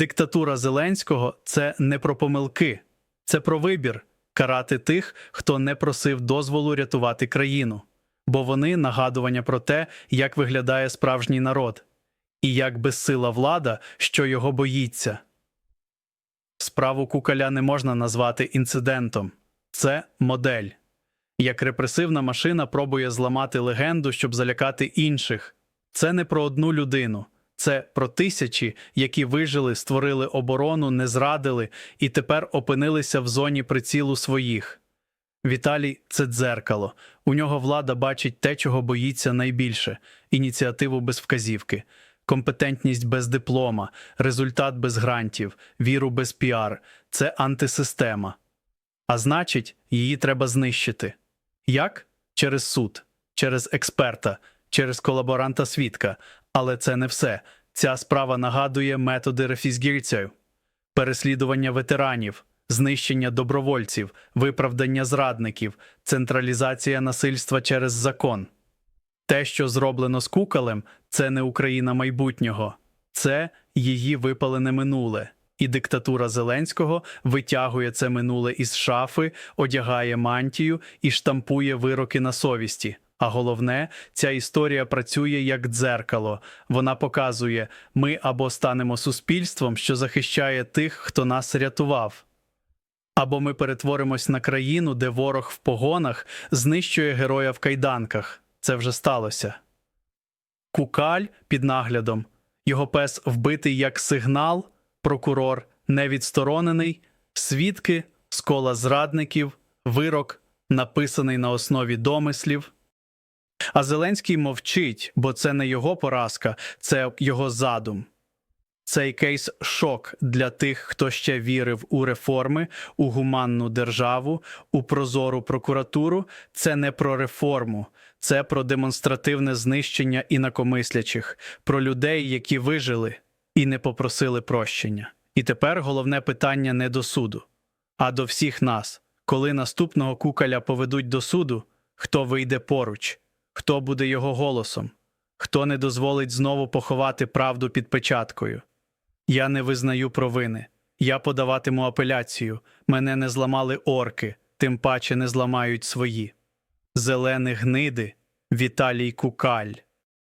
Диктатура Зеленського це не про помилки, це про вибір карати тих, хто не просив дозволу рятувати країну, бо вони нагадування про те, як виглядає справжній народ, і як безсила влада, що його боїться. Справу Кукаля не можна назвати інцидентом, це модель. Як репресивна машина пробує зламати легенду, щоб залякати інших. Це не про одну людину, це про тисячі, які вижили, створили оборону, не зрадили і тепер опинилися в зоні прицілу своїх. Віталій це дзеркало. У нього влада бачить те, чого боїться найбільше ініціативу без вказівки, компетентність без диплома, результат без грантів, віру без піар це антисистема. А значить, її треба знищити. Як? Через суд, через експерта, через колаборанта свідка. Але це не все. Ця справа нагадує методи рефізгірців, переслідування ветеранів, знищення добровольців, виправдання зрадників, централізація насильства через закон. Те, що зроблено з куколем, це не Україна майбутнього, це її випалене минуле. І диктатура Зеленського витягує це минуле із шафи, одягає мантію і штампує вироки на совісті. А головне, ця історія працює як дзеркало. Вона показує, ми або станемо суспільством, що захищає тих, хто нас рятував. Або ми перетворимось на країну, де ворог в погонах знищує героя в кайданках. Це вже сталося. Кукаль під наглядом, його пес вбитий як сигнал, прокурор невідсторонений, свідки з кола зрадників, вирок, написаний на основі домислів. А Зеленський мовчить, бо це не його поразка, це його задум. Цей кейс шок для тих, хто ще вірив у реформи, у гуманну державу, у прозору прокуратуру. Це не про реформу, це про демонстративне знищення інакомислячих, про людей, які вижили і не попросили прощення. І тепер головне питання не до суду, а до всіх нас. Коли наступного кукаля поведуть до суду, хто вийде поруч, хто буде його голосом, хто не дозволить знову поховати правду під печаткою. Я не визнаю провини. Я подаватиму апеляцію. Мене не зламали орки, тим паче не зламають свої. Зелені гниди Віталій Кукаль.